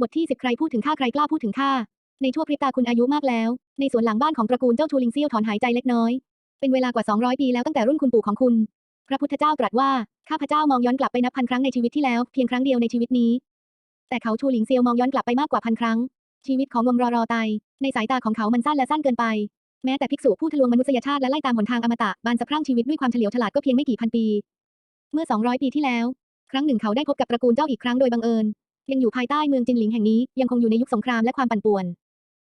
บทที่สิบใครพูดถึงข้าใครกล้าพูดถึงข้า ในชั่วพริบตาคุณอายุมากแล้ว ในสวนหลังบ้านของตระกูลเจ้าชูลิงเซี่ยวถอนหายใจเล็กน้อย เป็นเวลากว่า 200 ปีแล้วตั้งแต่รุ่นคุณปู่ของคุณ พระพุทธเจ้าตรัสว่า ข้าพเจ้ามองย้อนกลับไปนับพันครั้งในชีวิตที่แล้ว เพียงครั้งเดียวในชีวิตนี้ แต่เขาชูหลิงเซียวมองย้อนกลับไปมากกว่าพันครั้ง ชีวิตของงมรอรอไตในสายตาของเขามันสั้นและสั้นเกินไป แม้แต่ภิกษุผู้ทะลวงมนุษยชาติและไล่ตามหนทางอมตะบานสะพรั่งชีวิตด้วยความเฉลียวฉลาดก็เพียงไม่กี่พันปี เมื่อ 200 ปีที่แล้ว ครั้งหนึ่งเขาได้พบกับตระกูลเจ้าอีกครั้งโดยบังเอิญ ยังอยู่ภายใต้เมืองจินหลิงแห่งนี้ยังคงอยู่ในยุคสงครามและความปั่นป่วน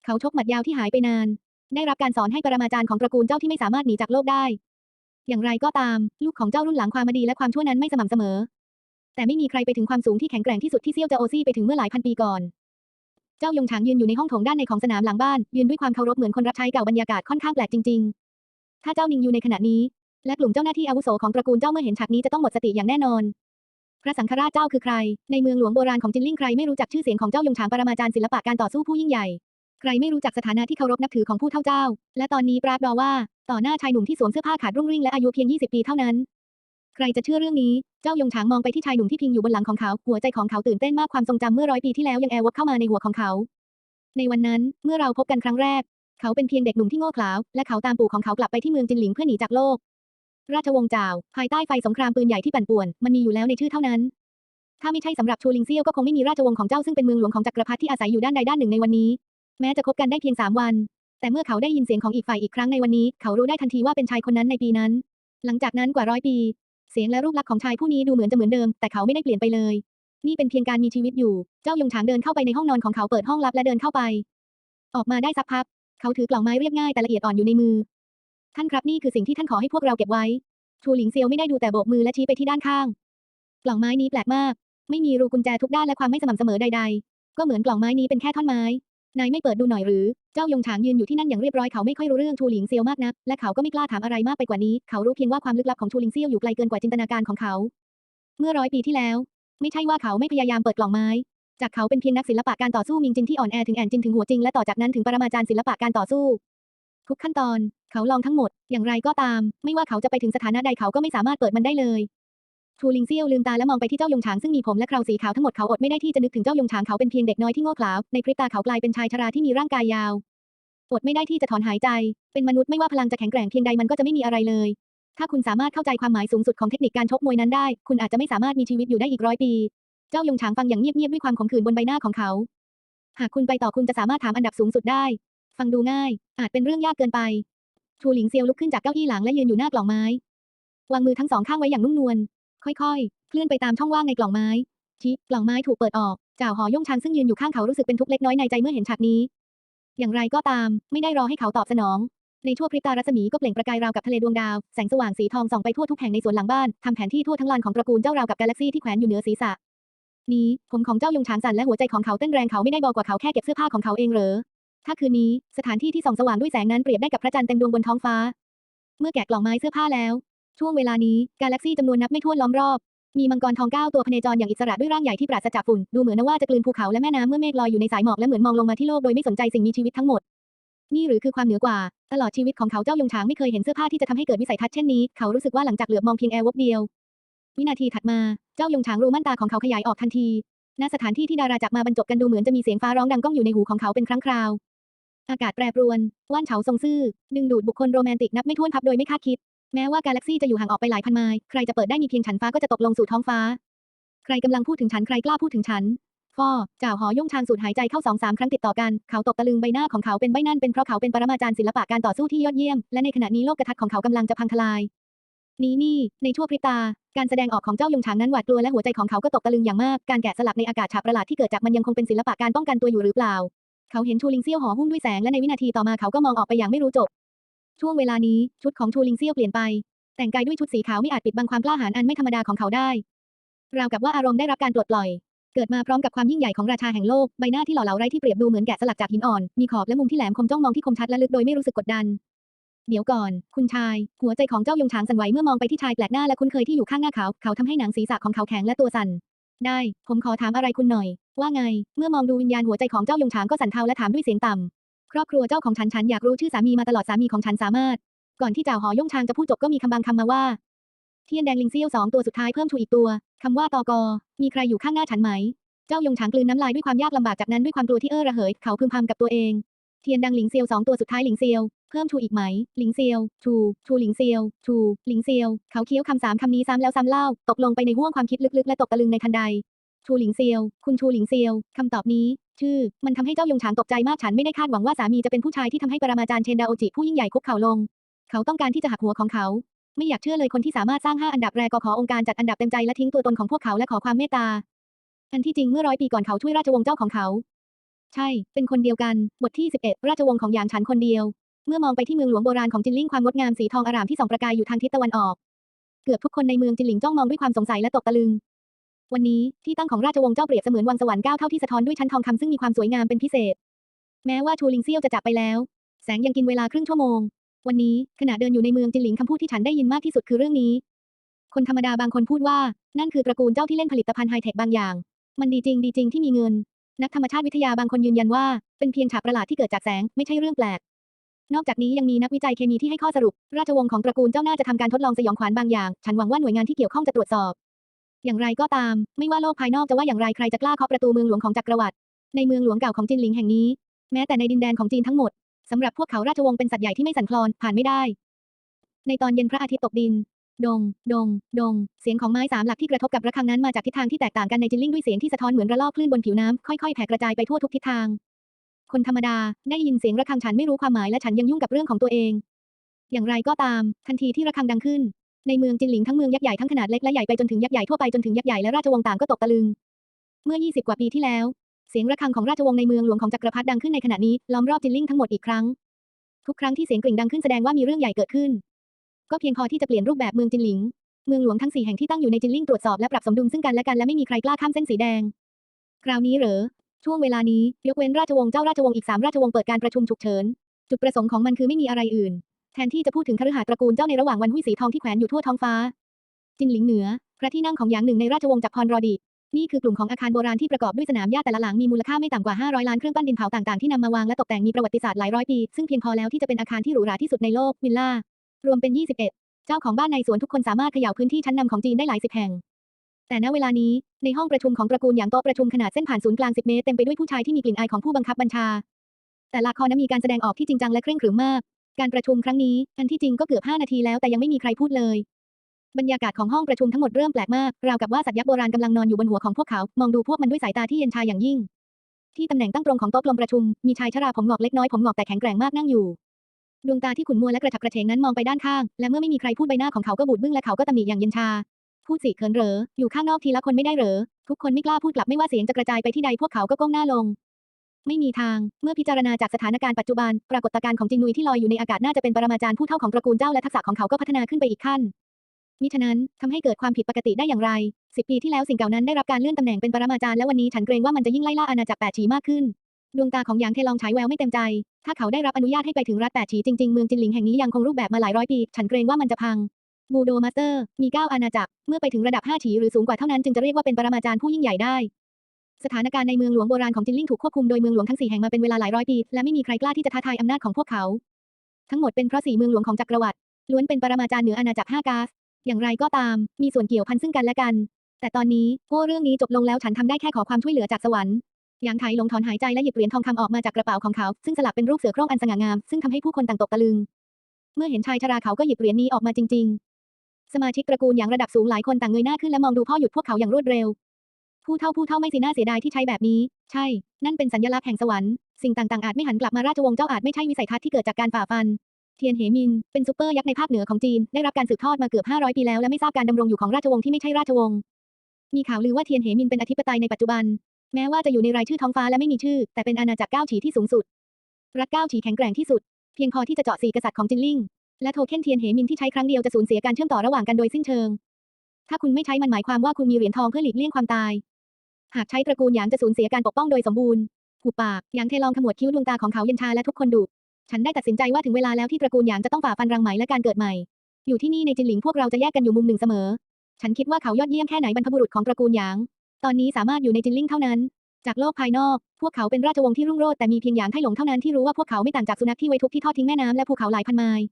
เขาชกหมัดยาวที่หายไปนาน ได้รับการสอนให้ปรมาจารย์ของตระกูลเจ้าที่ไม่สามารถหนีจากโลกได้ อย่างไรก็ตาม ลูกของเจ้ารุ่นหลังความมดีและความชั่วนั้นไม่สม่ำเสมอ แต่ไม่มีใครไปถึงความสูงที่แข็งแกร่งที่สุดที่เซี่ยวเจาโอซี่ไปถึงเมื่อหลายพันปีก่อน เจ้ายงฉางยืนอยู่ในห้องโถงด้านในของสนามหลังบ้านยืนด้วยความเคารพเหมือนคนรับใช้เก่าบรรยากาศค่อนข้างแปลกจริง ๆ ถ้าเจ้านิงอยู่ในขณะนี้และกลุ่มเจ้าหน้าที่อาวุโสของตระกูลเจ้าเมื่อเห็นฉากนี้จะต้องหมดสติอย่างแน่นอน พระสังฆราชเจ้าคือใคร ในเมืองหลวงโบราณของจินลิ่งใครไม่รู้จักชื่อเสียงของเจ้ายงฉางปรมาจารย์ศิลปะการต่อสู้ผู้ยิ่งใหญ่ ใครไม่รู้จักสถานะที่เคารพนับถือของผู้เท่าเจ้า และตอนนี้ปราบดอว่า ต่อหน้าชายหนุ่มที่สวมเสื้อผ้าขาดรุ่งริ่งและอายุเพียง 20 ปีเท่านั้น ใครจะเชื่อเรื่องนี้ เจ้ายงฉางมองไปที่ชายหนุ่มที่พิงอยู่บนหลังของเขา หัวใจของเขาตื่นเต้นมากความทรงจำเมื่อร้อยปีที่แล้วยังแอร์วบเข้ามาในหัวของเขา ในวันนั้นเมื่อเราพบกันครั้งแรก เขาเป็นเพียงเด็กหนุ่มที่โง่เขลาและเขาตามปู่ของเขากลับไปที่เมืองจินหลิงเพื่อหนีจากโลก ราชวงศ์จาว ภายใต้ไฟสงครามปืนใหญ่ที่ปั่นป่วน มันมีอยู่แล้วในชื่อเท่านั้น ถ้าไม่ใช่สำหรับชูลิงเซี่ยวก็คงไม่มีราชวงศ์ของเจ้าซึ่งเป็นเมืองหลวงของจักรพรรดิที่อาศัยอยู่ด้านใดด้านหนึ่งในวันนี้ แม้จะคบกันได้เพียงสามวัน แต่เมื่อเขาได้ยินเสียงของอีกฝ่ายอีกครั้งในวันนี้ เขารู้ได้ทันทีว่าเป็นชายคนนั้นในปีนั้น หลังจากนั้นกว่าร้อยปี เสียงและรูปลักษณ์ของชายผู้นี้ดูเหมือนจะเหมือนเดิม แต่เขาไม่ได้เปลี่ยนไปเลย นี่เป็นเพียงการมีชีวิตอยู่ เจ้ายงฉางเดินเข้าไปในห้องนอนของเขาเปิดห้องลับและเดินเข้าไป ออกมาได้สักพัก เขาถือกล่องไม้เรียบง่ายแต่ละเอียดอ่อนอยู่ในมือ ท่านครับนี่คือสิ่งที่ท่านขอให้พวกเราเก็บไว้ ชูหลิงเซียวไม่ได้ดูแต่โบกมือและชี้ไปที่ด้านข้าง กล่องไม้นี้แปลกมาก ไม่มีรูกุญแจทุกด้านและความไม่สม่ำเสมอใด ๆ ก็เหมือนกล่องไม้นี้เป็นแค่ท่อนไม้ นายไม่เปิดดูหน่อยหรือ เจ้ายงฉางยืนอยู่ที่นั่นอย่างเรียบร้อยเขาไม่ค่อยรู้เรื่องชูหลิงเซียวมากนัก และเขาก็ไม่กล้าถามอะไรมากไปกว่านี้ เขารู้เพียงว่าความลึกลับของชูหลิงเซียวอยู่ไกลเกินกว่าจินตนาการของเขา เมื่อร้อยปีที่แล้ว ไม่ใช่ว่าเขาไม่พยายามเปิดกล่องไม้จากเขาเป็นเพียงนักศิลปะการต่อสู้มิงจินที่อ่อนแอถึงแอนจินถึงหัวจริงและต่อจากนั้นถึงปรมาจารย์ศิลปะการต่อสู้ ทุกขั้นตอน เขาลองทั้งหมด อย่างไรก็ตาม ไม่ว่าเขาจะไปถึงสถานะใดเขาก็ไม่สามารถเปิดมันได้เลยชูลิงเซียวลืมตาและมองไปที่เจ้ายงฉางซึ่งมีผมและเคราสีขาวทั้งหมดเขาอดไม่ได้ที่จะนึกถึงเจ้ายงฉางเขาเป็นเพียงเด็กน้อยที่โง่เขลาในพริบตาเขากลายเป็นชายชราที่มีร่างกายยาวอดไม่ได้ที่จะถอนหายใจ เป็นมนุษย์ไม่ว่าพลังจะแข็งแกร่งเพียงใดมันก็จะไม่มีอะไรเลย ถ้าคุณสามารถเข้าใจความหมายสูงสุดของเทคนิคการชกมวยนั้นได้ คุณอาจจะไม่สามารถมีชีวิตอยู่ได้อีกร้อยปี เจ้ายงฉางฟังอย่างเงียบๆด้วยความขมขื่นบนใบหน้าของเขา หากคุณไปต่อคุณจะสามารถถามอันดับสูงสุดได้ ฟังดูง่าย อาจเป็นเรื่องยากเกินไป ชูหลิงเซียวลุกขึ้นจากเก้าอี้หลังและยืนอยู่หน้ากล่องไม้ วางมือทั้งสองข้างไว้อย่างนุ่มนวล ค่อยๆ เคลื่อนไปตามช่องว่างในกล่องไม้ชิกล่องไม้ถูกเปิดออกจ่าวหอย่งชางซึ่งยืนอยู่ข้างเขารู้สึกเป็นทุกข์เล็กน้อยในใจเมื่อเห็นฉากนี้ อย่างไรก็ตาม ไม่ได้รอให้เขาตอบสนอง ในชั่วพริบตารัศมีก็เปล่งประกายราวกับทะเลดวงดาว แสงสว่างสีทองส่องไปทั่วทุกแห่งในสวนหลังบ้านทำแผนที่ทั่วทั้งลานของตระกูลเจ้าราวกับกาแล็กซี่ที่แขวนอยู่เหนือศีรษะ นี้ผมของเจ้ายงฉางสั่นและหัวใจของเขาเต้นแรงเขาไม่ได้บอกว่าเขาแค่เก็บเสื้อผ้าของเขาเองเหรอ ถ้าคืนนี้สถานที่ที่ส่องสว่างด้วยแสงนั้นเปรียบได้กับพระจันทร์เต็มดวงบนท้องฟ้า เมื่อแกะกล่องไม้เสื้อผ้าแล้ว ช่วงเวลานี้กาแล็กซี่จำนวนนับไม่ถ้วนล้อมรอบ มีมังกรทองเก้าตัวพเนจรอย่างอิสระด้วยร่างใหญ่ที่ปราศจากฝุ่น ดูเหมือนว่าจะกลืนภูเขาและแม่น้ำเมื่อเมฆลอยอยู่ในสายหมอกและเหมือนมองลงมาที่โลกโดยไม่สนใจสิ่งมีชีวิตทั้งหมด นี่หรือคือความเหนือกว่า ตลอดชีวิตของเขาเจ้ายงฉางไม่เคยเห็นเสื้อผ้าที่จะทำให้เกิดวิสัยทัศน์เช่นนี้ เขารู้สึกว่าหลังจากเหลือบมองเพียงแอร์วบเดียว วินาทีถัดมา เจ้ายงฉางรูม่านตาของเขาขยายออกทันที ณ สถานที่ที่ดาราจับมาบรรจบกันดูเหมือนจะมีเสียงฟ้าร้องดังก้องอยู่ในหูของเขาเป็นครั้งคราว อากาศแปรปรวน ว่านเฉาทรงซื่อ ดึงดูดบุคคลโรแมนติกนับไม่ถ้วนพับโดยไม่คาดคิด แม้ว่ากาแล็กซี่จะอยู่ห่างออกไปหลายพันไมล์ ใครจะเปิดได้มีเพียงฉันฟ้าก็จะตกลงสู่ท้องฟ้า ใครกำลังพูดถึงฉัน ใครกล้าพูดถึงฉันฟอจ่าวหอย่งชางสูดหายใจเข้าสองสามครั้งติดต่อกัน เขาตกตะลึงใบหน้าของเขาเป็นใบนั่นเป็นเพราะเขาเป็นปรมาจารย์ศิลปะการต่อสู้ที่ยอดเยี่ยม และในขณะนี้โลกทัศน์ของเขากำลังจะพังทลาย นี่นี่ ในชั่วพริบตา การแสดงออกของเจ้ายงฉางนั้นหวาดกลัวและหัวใจของเขาก็ตกตะลึงอย่างมาก การแกะสลักในอากาศฉาบประหลาดที่เกิดจากมันยังคงเป็นศิลปะการป้องกันตัวอยู่หรือเปล่า เขาเห็นชูลิงเซี่ยวห่อหุ้มด้วยแสงและในวินาทีต่อมาเขาก็มองออกไปอย่างไม่รู้จบ ช่วงเวลานี้ชุดของชูลิงเซี่ยวเปลี่ยนไป แต่งกายด้วยชุดสีขาวไม่อาจปิดบังความกล้าหาญอันไม่ธรรมดาของเขาได้ ราวกับว่าอารมณ์ได้รับการปลดปล่อย เกิดมาพร้อมกับความยิ่งใหญ่ของราชาแห่งโลกใบหน้าที่หล่อเหลาไร้ที่เปรียบดูเหมือนแกะสลักจากหินอ่อนมีขอบและมุมที่แหลมคมจ้องมองที่คมชัดและลึกโดยไม่รู้สึกกดดันเดี๋ยวก่อน คุณชาย หัวใจของเจ้ายงฉางสั่นไหวเมื่อมองไปที่ชายแปลกหน้าและคุ้นเคยที่อยู่ข้างหน้าเขา เขาทำให้หนังศีรษะของเขาแข็งและตัวสั่น ได้ ผมขอถามอะไรคุณหน่อย ว่าไง เมื่อมองดูวิญญาณหัวใจของเจ้ายงฉางก็สั่นเทาและถามด้วยเสียงต่ำ ครอบครัวเจ้าของฉันฉันอยากรู้ชื่อสามีมาตลอดสามีของฉันสามารถ ก่อนที่จ่าหอยงชางจะพูดจบก็มีคำบางคำมาว่า เทียนแดงลิงเซี่ยวสองตัวสุดท้ายเพิ่มชูอีกตัว คำว่าตอกอ มีใครอยู่ข้างหน้าฉันไหม เจ้ายงฉางกลืนน้ำลายด้วยความยากลำบากจากนั้นด้วยความกลัวที่เอ้อระเหย เขาพึมพำกับตัวเอง เทียนดังหลิงเซียวสองตัวสุดท้ายหลิงเซียว เพิ่มชูอีกไหม หลิงเซียวชูชูหลิงเซียวชูหลิงเซียว เขาเคี้ยวคำสามคำนี้ซ้ำแล้วซ้ำเล่า ตกลงไปในห้วงความคิดลึกๆ และตกตะลึงในทันใดชูหลิงเซียว คุณชูหลิงเซียว คำตอบนี้ ชื่อ มันทำให้เจ้ายงฉางตกใจมากฉันไม่ได้คาดหวังว่าสามีจะเป็นผู้ชายที่ทำให้ปรมาจารย์เชนดาโอจิผู้ยิ่งใหญ่คุกเข่าลง เขาต้องการที่จะหักหัวของเขา ไม่อยากเชื่อเลยคนที่สามารถสร้างห้าอันดับแรกก็ขอองค์การจัดอันดับเต็มใจและทิ้งตัวตนของพวกเขาและขอความเมตตาอันที่จริงเมื่อร้อยปีก่อนเขาช่วยราชวงศ์เจ้าของเขา ใช่ เป็นคนเดียวกัน บทที่ 11 ราชวงศ์ของหยางฉันคนเดียว เมื่อมองไปที่เมืองหลวงโบราณของจินลิงความงดงามสีทองอารามที่ส่องประกายอยู่ทางทิศตะวันออก เกือบทุกคนในเมืองจินหลิงจ้องมองด้วยความสงสัยและตกตะลึง วันนี้ที่ตั้งของราชวงศ์เจ้าเปรียบเสมือนวังสวรรค์เก้าเท่าที่สะท้อนด้วยชั้นทองคำซึ่งมีความสวยงามเป็นพิเศษ แม้ว่าชูลิงเซี่ยวจะจากไปแล้ว แสงยังกินเวลาครึ่งชั่วโมง วันนี้ขณะเดินอยู่ในเมืองจินหลิงคำพูดที่ฉันได้ยินมากที่สุดคือเรื่องนี้ คนธรรมดาบางคนพูดว่า นั่นคือตระกูลเจ้าที่เล่นผลิตภัณฑ์ไฮเทคบางอย่าง มันดีจริงดีจริงที่มีเงิน นักธรรมชาติวิทยาบางคนยืนยันว่า เป็นเพียงฉากประหลาดที่เกิดจากแสง ไม่ใช่เรื่องแปลก นอกจากนี้ยังมีนักวิจัยเคมีที่ให้ข้อสรุป ราชวงศ์ของตระกูลเจ้าหน่าจะทำการทดลองสยองขวัญบางอย่าง ฉันหวังว่าหน่วยงานที่เกี่ยวข้องจะตรวจสอบ อย่างไรก็ตาม ไม่ว่าโลกภายนอกจะว่าอย่างไรใครจะกล้าเคาะประตูเมืองหลวงของจักรวรรดิ ในเมืองหลวงเก่าของจินหลิงแห่งนี้ แม้แต่ในดินแดนของจีนทั้งหมดสำหรับพวกเขาราชวงศ์เป็นสัตว์ใหญ่ที่ไม่สั่นคลอนผ่านไม่ได้ ในตอนเย็นพระอาทิตย์ตกดิน ดง ดง ดง เสียงของไม้สามหลักที่กระทบกับระฆังนั้นมาจากทิศทางที่แตกต่างกันในจินลิ่งด้วยเสียงที่สะท้อนเหมือนระลอกคลื่นบนผิวน้ำค่อยๆแผ่กระจายไปทั่วทุกทิศทาง คนธรรมดาได้ยินเสียงระฆังฉันไม่รู้ความหมายและฉันยังยุ่งกับเรื่องของตัวเอง อย่างไรก็ตาม ทันทีที่ระฆังดังขึ้น ในเมืองจินหลิงทั้งเมืองยักษ์ใหญ่ทั้งขนาดเล็กและใหญ่ไปจนถึงยักษ์ใหญ่ทั่วไปจนถึงยักษ์ใหญ่และราชวงศ์ต่างก็ตกตะลึง เมื่อ 20 กว่าปีที่แล้ว เสียงระฆังของราชวงศ์ในเมืองหลวงของจักรพรรดิดังขึ้นในขณะนี้ล้อมรอบจินลิงทั้งหมดอีกครั้ง ทุกครั้งที่เสียงกริ่งดังขึ้นแสดงว่ามีเรื่องใหญ่เกิดขึ้น ก็เพียงพอที่จะเปลี่ยนรูปแบบเมืองจินหลิง เมืองหลวงทั้งสี่แห่งที่ตั้งอยู่ในจินลิงตรวจสอบและปรับสมดุลซึ่งกันและกันและไม่มีใครกล้าข้ามเส้นสีแดง คราวนี้เหรอ ช่วงเวลานี้ยกเว้นราชวงศ์เจ้าราชวงศ์อีกสามราชวงศ์เปิดการประชุมฉุกเฉิน จุดประสงค์ของมันคือไม่มีอะไรอื่น แทนที่จะพูดถึงคฤหาสน์ตระกูลเจ้าในระหว่างวันหุ้ยสีทองที่แขวนอยู่ทั่วท้องฟ้า จินหลิงเหนือ พระที่นั่งของหยางหนึ่งในราชวงศ์จักรพรรดินี่คือกลุ่มของอาคารโบราณที่ประกอบด้วยสนามหญ้าแต่ละหลังมีมูลค่าไม่ต่ำกว่า 500 ล้านเครื่องปั้นดินเผาต่างๆที่นำมาวางและตกแต่งมีประวัติศาสตร์หลายร้อยปี ซึ่งเพียงพอแล้วที่จะเป็นอาคารที่หรูหราที่สุดในโลกวิลล่า รวมเป็น 21 เจ้าของบ้านในสวนทุกคนสามารถเขย่าพื้นที่ชั้นนำของจีนได้หลายสิบแห่ง แต่ณเวลานี้ในห้องประชุมของตระกูลอย่างโต๊ะประชุมขนาดเส้นผ่านศูนย์กลาง10เมตรเต็มไปด้วยผู้ชายที่มีกลิ่นอายของผู้บังคับบัญชา แต่ละครนั้นมีการแสดงออกที่จริงจังและเคร่งขรึมมาก การประชุมครั้งนี้อันที่จริงก็เกือบ5นาทีแล้วแต่ยังไม่มีใครพูดเลยบรรยากาศของห้องประชุมทั้งหมดเริ่มแปลกมาก ราวกับว่าสัตว์ยักษ์โบราณกำลังนอนอยู่บนหัวของพวกเขา มองดูพวกมันด้วยสายตาที่เย็นชาอย่างยิ่ง ที่ตำแหน่งตั้งตรงของโต๊ะกลมประชุม มีชายชราผมงอกเล็กน้อยผมงอกแต่แข็งแกร่งมากนั่งอยู่ ดวงตาที่ขุ่นมัวและกระฉับกระเฉงนั้นมองไปด้านข้าง และเมื่อไม่มีใครพูดใบหน้าของเขาก็บูดบึ้งและเขาก็ตำหนิอย่างเย็นชา พูดสิเขินเหรอ อยู่ข้างนอกทีละคนไม่ได้เหรอ ทุกคนไม่กล้าพูดกลับไม่ว่าเสียงจะกระจายไปที่ใดพวกเขาก็ก้มหน้าลง ไม่มีทาง เมื่อพิจารณาจากสถานการณ์ปัจจุบัน ปรากฏการณ์ของจินนุยที่ลอยอยู่ในอากาศน่าจะเป็นปรมาจารย์ผู้เท่าของตระกูลเจ้าและทักษะของเขาก็พัฒนาขึ้นไปอีกขั้นมิฉะนั้นทำให้เกิดความผิดปกติได้อย่างไรสิบปีที่แล้วสิ่งเก่านั้นได้รับการเลื่อนตำแหน่งเป็นปรมาจารย์และวันนี้ฉันเกรงว่ามันจะยิ่งไล่ล่าอาณาจักรแปดฉีมากขึ้น ดวงตาของหยางเทลองฉายแววไม่เต็มใจ ถ้าเขาได้รับอนุญาตให้ไปถึงรัฐแปดฉีจริงๆ เมืองจินหลิงแห่งนี้ยังคงรูปแบบมาหลายร้อยปี ฉันเกรงว่ามันจะพัง บูโดมาสเตอร์ มีเก้าอาณาจักร เมื่อไปถึงระดับห้าฉีหรือสูงกว่าเท่านั้นจึงจะเรียกว่าเป็นปรมาจารย์ผู้ยิ่งใหญ่ได้ สถานการณ์ในเมืองหลวงโบราณของจินลิงถูกควบคุมโดยเมืองหลวงทั้งสี่แห่งมาเป็นเวลาหลายร้อยปี และไม่มีใครกล้าที่จะท้าทายอำนาจของพวกเขา ทั้งหมดเป็นเพราะสี่เมืองหลวงของจักรวรรดิล้วนเป็นปรมาจารย์เหนืออาณาจักรห้ากาสอย่างไรก็ตาม มีส่วนเกี่ยวพันซึ่งกันและกัน แต่ตอนนี้โอ้เรื่องนี้จบลงแล้วฉันทำได้แค่ขอความช่วยเหลือจากสวรรค์ หยางไถหลงถอนหายใจและหยิบเหรียญทองคำออกมาจากกระเป๋าของเขา ซึ่งสลักเป็นรูปเสือโคร่งอันสง่างาม ซึ่งทำให้ผู้คนต่างตกตะลึง เมื่อเห็นชายชราเขาก็หยิบเหรียญนี้ออกมาจริง ๆ สมาชิกตระกูลอย่างระดับสูงหลายคนต่างเงยหน้าขึ้นและมองดูพ่อหยุดพวกเขาอย่างรวดเร็ว ผู้เท่าผู้เท่าไม่สิน่าเสียดายที่ใช้แบบนี้ ใช่ นั่นเป็นสัญลักษณ์แห่งสวรรค์ สิ่งต่างๆอาจไม่หันกลับมาราชวงศ์เจ้าอาจไม่ใช่วิสัยทัศน์ที่เกิดจากการฝ่าฟัน เทียนเหมิน เป็นซูเปอร์ยักษ์ในภาคเหนือของจีน ได้รับการสืบทอดมาเกือบ 500 ปีแล้วและไม่ทราบการดำรงอยู่ของราชวงศ์ที่ไม่ใช่ราชวงศ์มีข่าวลือว่าเทียนเหมินเป็นอธิปไตยในปัจจุบัน แม้ว่าจะอยู่ในรายชื่อท้องฟ้าและไม่มีชื่อ แต่เป็นอาณาจักรเก้าฉีที่สูงสุด รัฐเก้าฉีแข็งแกร่งที่สุด เพียงพอที่จะเจาะสี่กษัตริย์ของจินลิงและโทเค็นเทียนเหมินที่ใช้ครั้งเดียวจะสูญเสียการเชื่อมต่อระหว่างกันโดยสิ้นเชิง ถ้าคุณไม่ใช้มันหมายความว่าคุณมีเหรียญทองเพื่อหลีกเลี่ยงความตาย หากใช้ตระกูลหยางจะสูญเสียการปกป้องโดยสมบูรณ์หูปากหยางเทลองขมวดคิ้วดวงตาของเขาเย็นชาและทุกคนดุฉันได้ตัดสินใจว่าถึงเวลาแล้วที่ตระกูลหยางจะต้องฝ่าฟันรังไหมและการเกิดใหม่ อยู่ที่นี่ในจินหลิงพวกเราจะแยกกันอยู่มุมหนึ่งเสมอ ฉันคิดว่าเขายอดเยี่ยมแค่ไหนบรรพบุรุษของตระกูลหยาง ตอนนี้สามารถอยู่ในจินลิงเท่านั้น จากโลกภายนอก พวกเขาเป็นราชวงศ์ที่รุ่งโรจน์แต่มีเพียงหยางไทหลงเท่านั้นที่รู้ว่าพวกเขาไม่ต่างจากสุนัขที่ไว้ทุกที่ทอดทิ้งแม่น้ำและภูเขาหลายพันไมล์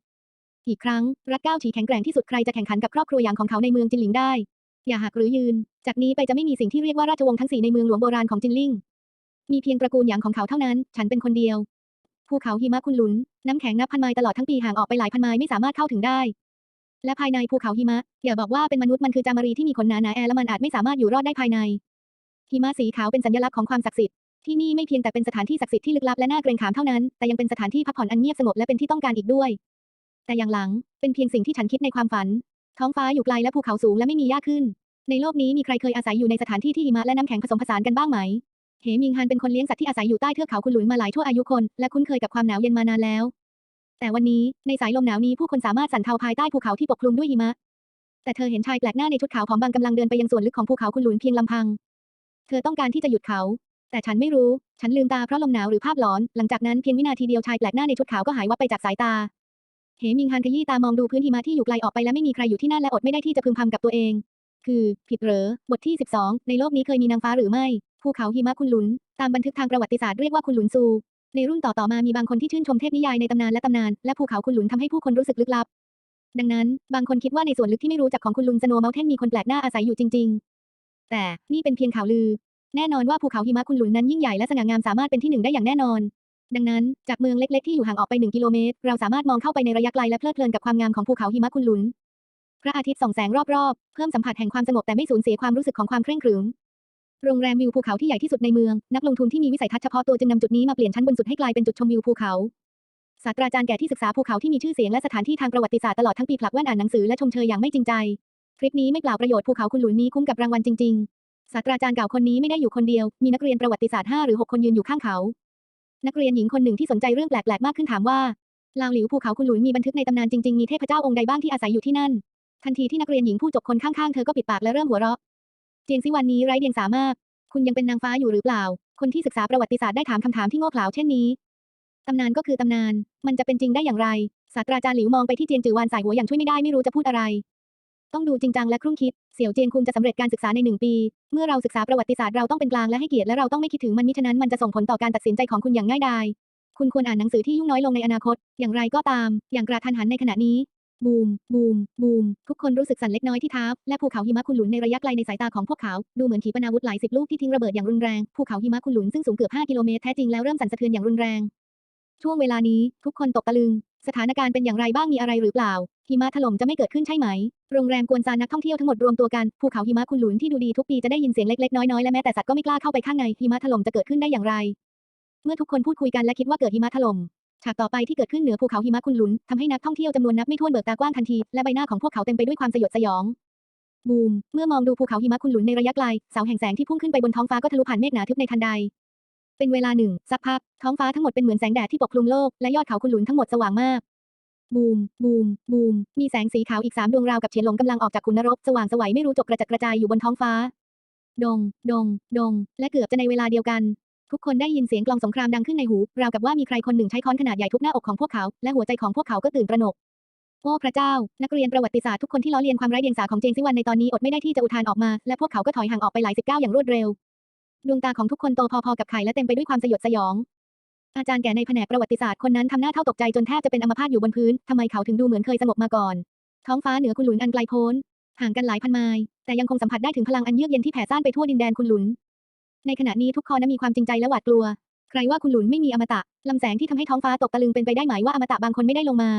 อีกครั้ง รัฐก้าวฉีแข็งแกร่งที่สุดใครจะแข่งขันกับครอบครัวหยางของเขาในเมืองจินหลิงได้ อย่าหักหรือยืน จากนี้ไปจะไม่มีสิ่งที่เรียกว่าราชวงศ์ทั้งสี่ในเมืองหลวงโบราณของจินลิงมีเพียงตระกูลหยางของเขาเท่านั้น ฉันเป็นคนเดียวภูเขาหิมะคุณหลุน น้ำแข็งนับพันไมล์ตลอดทั้งปีห่างออกไปหลายพันไมล์ไม่สามารถเข้าถึงได้ และภายในภูเขาหิมะ อย่าบอกว่าเป็นมนุษย์มันคือจามารีที่มีขนหนาหนาแอร์และมันอาจไม่สามารถอยู่รอดได้ภายใน หิมะสีขาวเป็นสัญลักษณ์ของความศักดิ์สิทธิ์ ที่นี่ไม่เพียงแต่เป็นสถานที่ศักดิ์สิทธิ์ที่ลึกลับและน่าเกรงขามเท่านั้น แต่ยังเป็นสถานที่พักผ่อนอันเงียบสงบและเป็นที่ต้องการอีกด้วย แต่อย่างหลัง เป็นเพียงสิ่งที่ฉันคิดในความฝัน ท้องฟ้าอยู่ไกลและภูเขาสูงและไม่มีหญ้าขึ้น ในโลกนี้มีใครเคยอาศัยอยู่ในสถานที่ที่หิมะและน้ำแข็งผสมผสานกันบ้างไหม เหมิงฮันเป็นคนเลี้ยงสัตว์ที่อาศัยอยู่ใต้เทือกเขาคุนหลุนมาหลายชั่วอายุคน และคุ้นเคยกับความหนาวเย็นมานานแล้ว แต่วันนี้ในสายลมหนาวนี้ผู้คนสามารถสั่นเทาภายใต้ภูเขาที่ปกคลุมด้วยหิมะ แต่เธอเห็นชายแปลกหน้าในชุดขาวผอมบางกำลังเดินไปยังส่วนลึกของภูเขาคุนหลุนเพียงลำพัง เธอต้องการที่จะหยุดเขา แต่ฉันไม่รู้ ฉันลืมตาเพราะลมหนาวหรือภาพหลอน หลังจากนั้นเพียงวินาทีเดียวชายแปลกหน้าในชุดขาวก็หายวับไปจากสายตา เหมิงฮันขยี้ตามองดูพื้นหิมะที่อยู่ไกลออกไปและไม่มีใครอยู่ที่นั่นและอดไม่ได้ที่จะพึมพำกับตัวเอง คือผิดเหรอบทที่ 12 ในโลกนี้เคยมีนางฟ้าหรือไม่ ภูเขาหิมะคุณหลุน ตามบันทึกทางประวัติศาสตร์เรียกว่าคุณหลุนซู ในรุ่นต่อๆมามีบางคนที่ชื่นชมเทพนิยายในตำนานและตำนาน และภูเขาคุณหลุนทำให้ผู้คนรู้สึกลึกลับ ดังนั้น บางคนคิดว่าในส่วนลึกที่ไม่รู้จักของคุณลุนสโนว์เมลเทนมีคนแปลกหน้าอาศัยอยู่จริง ๆ แต่นี่เป็นเพียงข่าวลือ แน่นอนว่าภูเขาหิมะคุณหลุนนั้นยิ่งใหญ่และสง่างามสามารถเป็นที่หนึ่งได้อย่างแน่นอน ดังนั้น จากเมืองเล็กๆที่อยู่ห่างออกไปหนึ่งกิโลเมตร เราสามารถมองเข้าไปในระยะไกลและเพลิดเพลินกับความงามของภูเขาหิมะคุณหลุน พระอาทิตย์ส่องแสงรอบๆ เพิ่มสัมผัสแห่งความสงบแต่ไม่สูญเสียความรู้สึกของความเคร่งขรึม โรงแรมวิวภูเขาที่ใหญ่ที่สุดในเมือง นักลงทุนที่มีวิสัยทัศน์เฉพาะตัวจึงนำจุดนี้มาเปลี่ยนชั้นบนสุดให้กลายเป็นจุดชมวิวภูเขาศาสตราจารย์แก่ที่ศึกษาภูเขาที่มีชื่อเสียงและสถานที่ทางประวัติศาสตร์ตลอดทั้งปีผลักแว่นอ่านหนังสือและชมเชยอย่างไม่จริงใจทริปนี้ไม่เปล่าประโยชน์ภูเขาคุณหลุนนี้คุ้มกับรางวัลจริงๆศาสตราจารย์เก่าคนนี้ไม่ได้อยู่คนเดียว มีนักเรียนประวัติศาสตร์5หรือ6คนยืนอยู่ข้างเขา นักเรียนหญิงคนหนึ่งที่สนใจเรื่องแปลกๆมากขึ้นถามว่าลาวหลิวภูเขาคุณหลุนมีบันทึกในตำนานจริงๆมีเทพเจ้าองค์ใดบ้างที่อาศัยอยู่ที่นั่น ทันทีที่นักเรียนหญิงผู้จบคนข้างๆเธอก็ปิดปากและเริ่มหัวเราะ เจียงซิวันนี้ไร้เดียงสามากคุณยังเป็นนางฟ้าอยู่หรือเปล่า คนที่ศึกษาประวัติศาสตร์ได้ถามคำถามที่โง่เขลาเช่นนี้ ตำนานก็คือตำนาน มันจะเป็นจริงได้อย่างไร ศาสตราจารย์หลิวมองไปที่เจียงจือวานสายหัวอย่างช่วยไม่ได้ไม่รู้จะพูดอะไร ต้องดูจริงจังและครุ่งคิด เสี่ยวเจียงคุงจะสำเร็จการศึกษาในหนึ่งปี เมื่อเราศึกษาประวัติศาสตร์เราต้องเป็นกลางและให้เกียรติและเราต้องไม่คิดถึงมันมิฉะนั้นมันจะส่งผลต่อการตัดสินใจของคุณอย่างง่ายดาย คุณควรอ่านหนังสือที่ยุ่งน้อยลงในอนาคต อย่างไรก็ตาม อย่างกระทันหันในขณะนี้ บูม บูม บูม ทุกคนรู้สึกสั่นเล็กน้อยที่เท้า และภูเขาหิมะคุณหลุนในระยะไกลในสายตาของพวกเขา ดูเหมือนขีปนาวุธหลายสิบลูกที่ทิ้งระเบิดอย่างรุนแรง ภูเขาหิมะคุณหลุนซึ่งสูงเกือบ 5 กิโลเมตรแท้จริงแล้วเริ่มสั่นสะเทือนอย่างรุนแรง ช่วงเวลานี้ทุกคนตกตะลึง สถานการณ์เป็นอย่างไรบ้างมีอะไรหรือเปล่า หิมะถล่มจะไม่เกิดขึ้นใช่ไหม โรงแรมกวนซานนักท่องเที่ยวทั้งหมดรวมตัวกัน ภูเขาหิมะคุณหลุนที่ดูดีทุกปีจะได้ยินเสียงเล็กๆน้อยๆและแม้แต่สัตว์ก็ไม่กล้าเข้าไปข้างในหิมะถล่มจะเกิดขึ้นได้อย่างไร เมื่อทุกคนพูดคุยกันและคิดว่าเกิดหิมะถล่ม ฉากต่อไปที่เกิดขึ้นเหนือภูเขาหิมะคุณหลุนทำให้นักท่องเที่ยวจำนวนนับไม่ถ้วนเบิกตากว้างทันที และใบหน้าของพวกเขาเต็มไปด้วยความสยดสยอง บูม เมื่อมองดูภูเขาหิมะคุณหลุนในระยะไกลเสาแห่งแสงที่พุ่งขึ้นไปบนท้องฟ้าก็ทะลุผ่านเมฆหนาทึบในทันใด เป็นเวลาหนึ่งสักพักท้องฟ้าทั้งหมดเป็นเหมือนแสงแดดที่ปกคลุมโลกและยอดเขาคุณหลุนทั้งหมดสว่างมากบูม บูม บูม มีแสงสีขาวอีกสามดวงราวกับเฉียนหลงกำลังออกจากขุนนรกสว่างสวัยไม่รู้จบกระจัดกระจายอยู่บนท้องฟ้า ดง ดง ดง และเกือบจะในเวลาเดียวกัน ทุกคนได้ยินเสียงกลองสงครามดังขึ้นในหู ราวกับว่ามีใครคนหนึ่งใช้ค้อนขนาดใหญ่ทุบหน้าอกของพวกเขา และหัวใจของพวกเขาก็ตื่นตระหนก โอ้พระเจ้า นักเรียนประวัติศาสตร์ทุกคนที่ล้อเลียนความไร้เดียงสาของเจงซิวันในตอนนี้อดไม่ได้ที่จะอุทานออกมา และพวกเขาก็ถอยห่างออกไปหลายสิบก้าวอย่างรวดเร็ว ดวงตาของทุกคนโตพอๆกับไข่และเต็มไปด้วยความสยดสยอง อาจารย์แก่ในแผนกประวัติศาสตร์คนนั้นทำหน้าเท่าตกใจจนแทบจะเป็นอัมพาตอยู่บนพื้นทำไมเขาถึงดูเหมือนเคยสงบมาก่อน ท้องฟ้าเหนือคุณหลุนอันไกลโพ้นห่างกันหลายพันไมล์แต่ยังคงสัมผัสได้ถึงพลังอันเยือกเย็นที่แผ่ซ่านไปทั่วดินแดนคุณหลุน ในขณะนี้ทุกคนนั้นมีความจริงใจและหวาดกลัว ใครว่าคุณหลุนไม่มีอมตะลำแสงที่ทำให้ท้องฟ้าตกตะลึงเป็นไปได้ไหมว่าอมตะบางคนไม่ได้ลงมา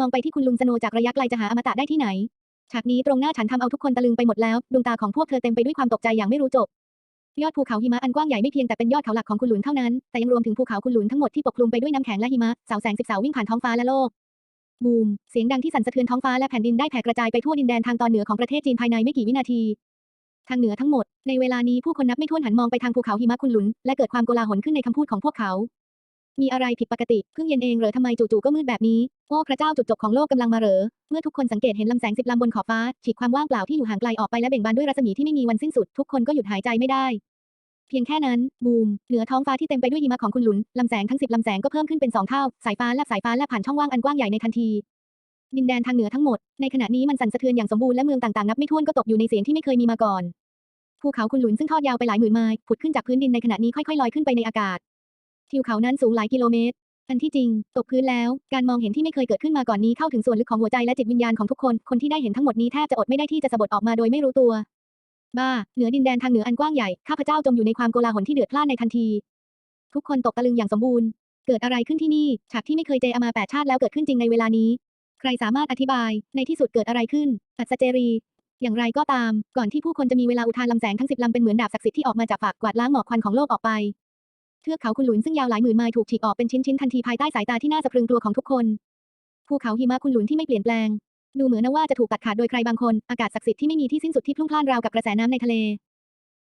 มองไปที่คุณลุงสโนจากระยะไกลจะหาอมตะได้ที่ไหน ฉากนี้ตรงหน้าฉันทำเอาทุกคนตะลึงไปหมดแล้วดวงตาของพวกเธอเต็มไปด้วยความตกใจอย่างไม่รู้จบยอดภูเขาหิมะอันกว้างใหญ่ไม่เพียงแต่เป็นยอดเขาหลักของคุณหลุนเท่านั้น แต่ยังรวมถึงภูเขาคุณหลุนทั้งหมดที่ปกคลุมไปด้วยน้ำแข็งและหิมะเสาแสงสิบเสาวิ่งผ่านท้องฟ้าและโลก บูม เสียงดังที่สั่นสะเทือนท้องฟ้าและแผ่นดินได้แผ่กระจายไปทั่วดินแดนทางตอนเหนือของประเทศจีนภายในไม่กี่วินาที ทางเหนือทั้งหมด ในเวลานี้ผู้คนนับไม่ถ้วนหันมองไปทางภูเขาหิมะคุณหลุน และเกิดความโกลาหลขึ้นในคำพูดของพวกเขา มีอะไรผิดปกติเพิ่งเย็นเองเหรอทำไมจู่ๆก็มืดแบบนี้ โอ้พระเจ้าจุดจบของโลกกำลังมาเหรอ เมื่อทุกคนสังเกตเห็นลำแสงสิบลำบนขอบฟ้า ฉีกความว่างเปล่าที่อยู่ห่างไกลออกไปและเบ่งบานด้วยรัศมีที่ไม่มีวันสิ้นสุด ทุกคนก็หยุดหายใจไม่ได้ เพียงแค่นั้น บูม เหนือท้องฟ้าที่เต็มไปด้วยหิมะของคุณหลุนลำแสงทั้งสิบลำแสงก็เพิ่มขึ้นเป็นสองเท่า สายฟ้าแลบสายฟ้าแลบผ่านช่องว่างอันกว้างใหญ่ในทันที ดินแดนทางเหนือทั้งหมด ในขณะนี้มันสั่นสะเทือนอย่างสมบูรณ์และเมืองต่างๆนับไม่ถ้วนก็ตกอยู่ในเสียงที่ไม่เคยมีมาก่อน ภูเขาคุณหลุนซึ่งทอดยาวไปหลายหมื่นไมล์ผุดขึ้นจากพื้นดินในขณะนี้ค่อยๆลอยขึ้นไปในอากาศ ทิวเขานั้นสูงหลายกิโลเมตร อันที่จริง ตกพื้นแล้ว การมองเห็นที่ไม่เคยเกิดขึ้นมาก่อนนี้เข้าถึงส่วนลึกของหัวใจและจิตวิญญาณของทุกคน คนที่ได้เห็นทั้งหมดนี้แทบจะอดไม่ได้ที่จะสะบัดออกมาโดยไม่รู้ตัว บ้า เหนือดินแดนทางเหนืออันกว้างใหญ่ ข้าพเจ้าจมอยู่ในความโกลาหลที่เดือดพล่านในทันที ทุกคนตกตะลึงอย่างสมบูรณ์ เกิดอะไรขึ้นที่นี่ ฉากที่ไม่เคยเจอมาแปดชาติแล้วเกิดขึ้นจริงในเวลานี้ รสามารถอธิบาย ในที่สุดเกิดอะไรขึ้น อัศเจรี อย่างไรก็ตาม ก่อนที่ผู้คนจะมีเวลาอุทานลำแสงทั้งสิบลำเป็นเหมือนดาบศักดิ์สิทธิ์ที่ออกมาจากปากกวาดล้างหมอกควันของโลกออกไป เทือกเขาคุนหลุนซึ่งยาวหลายหมื่นไมล์ถูกฉีกออกเป็นชิ้นๆทันทีภายใต้สายตาที่น่าสะพรึงกลัวของทุกคน ภูเขาหิมะคุนหลุนที่ไม่เปลี่ยนแปลง ดูเหมือนนะว่าจะถูกตัดขาดโดยใครบางคน อากาศศักดิ์สิทธิ์ที่ไม่มีที่สิ้นสุดที่พลุ่งพล่านราวกับกระแสน้ำในทะเล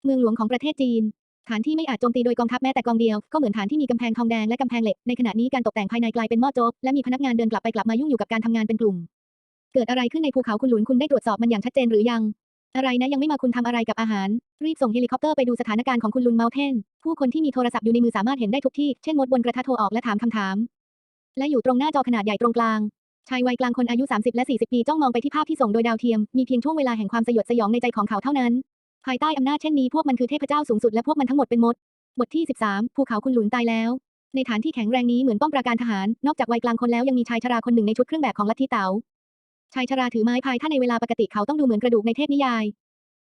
เมืองหลวงของประเทศจีน ฐานที่ไม่อาจโจมตีโดยกองทัพแม้แต่กองเดียว ก็เหมือนฐานที่มีกำแพงทองแดงและกำแพงเหล็ก ในขณะนี้การตกแต่งภายในกลายเป็นหม้อโจ๊กและมีพนักงานเดินกลับไปกลับมายุ่งอยู่กับการทำงานเป็นกลุ่ม เกิดอะไรขึ้นในภูเขาคุณหลุนคุณได้ตรวจสอบมันอย่างชัดเจนหรือยัง อะไรนะยังไม่มาคุณทำอะไรกับอาหาร รีบส่งเฮลิคอปเตอร์ไปดูสถานการณ์ของคุณลุนเมลเทนผู้คนที่มีโทรศัพท์อยู่ในมือสามารถเห็นได้ทุกที่ เช่นมดบนกระทะโทรออกและถามคำถาม และอยู่ตรงหน้าจอขนาดใหญ่ตรงกลางชายวัยกลางคนอายุ 30 และ 40 ปีจ้องมองไปที่ภาพที่ส่งโดยดาวเทียม มีเพียงช่วงเวลาแห่งความสยดสยองในใจของเขาเท่านั้น ภายใต้อำนาจเช่นนี้พวกมันคือเทพเจ้าสูงสุดและพวกมันทั้งหมดเป็นมด บทที่ 13 ภูเขาคุณหลุนตายแล้ว ในฐานที่แข็งแรงนี้เหมือนป้อมปราการทหาร นอกจากวัยกลางคนแล้วยังมีชายชราคนหนึ่งในชุดเครื่องแบบของลัทธิเต๋า ชายชราถือไม้พายถ้าในเวลาปกติเขาต้องดูเหมือนกระดูกในเทพนิยาย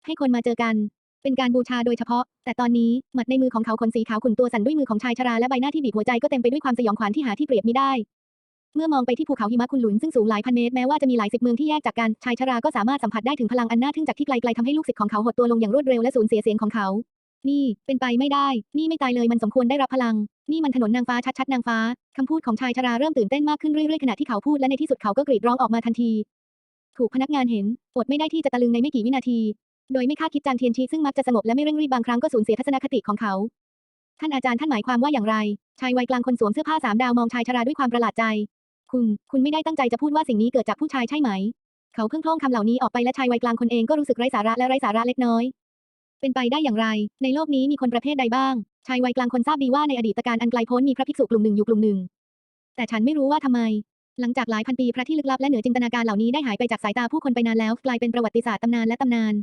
ให้คนมาเจอกัน เป็นการบูชาโดยเฉพาะ แต่ตอนนี้หมัดในมือของเขาขนสีขาวขุ่นตัวสั่นด้วยมือของชายชราและใบหน้าที่บีบหัวใจก็เต็มไปด้วยความสยองขวัญที่หาที่เปรียบมิได้ เมื่อมองไปที่ภูเขาหิมะคุณหลุนซึ่งสูงหลายพันเมตรแม้ว่าจะมีหลายสิบเมืองที่แยกจากกันชายชราก็สามารถสัมผัสได้ถึงพลังอันน่าทึ่งจากที่ไกลๆทำให้ลูกศิษย์ของเขาหดตัวลงอย่างรวดเร็วและสูญเสียเสียงของเขา นี่ เป็นไปไม่ได้ นี่ไม่ตายเลยมันสมควรได้รับพลัง นี่มันถนนนางฟ้าชัดๆนางฟ้าคำพูดของชายชราเริ่มตื่นเต้นมากขึ้นเรื่อยๆขณะที่เขาพูดและในที่สุดเขาก็กรีดร้องออกมาทันที ถูกพนักงานเห็นอดไม่ได้ที่จะตะลึงในไม่กี่วินาที โดยไม่คาดคิดจางเทียนชีซึ่งมักจะสงบและไม่เร่งรีบบางครั้งก็สูญเสียทัศนคติของเขาท่านอาจารย์ท่านหมายความว่าอย่างไร ชายวัยกลางคนสวมเสื้อผ้าสามดาวมองชายชราด้วยความประหลาดใจ คุณ คุณไม่ได้ตั้งใจจะพูดว่าสิ่งนี้เกิดจากผู้ชายใช่ไหม เขาเพิ่งท่องคำเหล่านี้ออกไปและชายวัยกลางคนเองก็รู้สึกไร้สาระและไร้สาระเล็กน้อย เป็นไปได้อย่างไร ในโลกนี้มีคนประเภทใดบ้าง ชายวัยกลางคนทราบดีว่าในอดีตการอันไกลโพ้นมีพระภิกษุกลุ่มหนึ่งอยู่กลุ่มหนึ่ง แต่ฉันไม่รู้ว่าทำไม หลังจากหลายพันปีพระที่ลึกลับและเหนือจินตนาการเหล่านี้ได้หายไปจากสายตาผู้คนไปนานแล้ว กลายเป็นประวัติศาสตร์ตำนานและตำนาน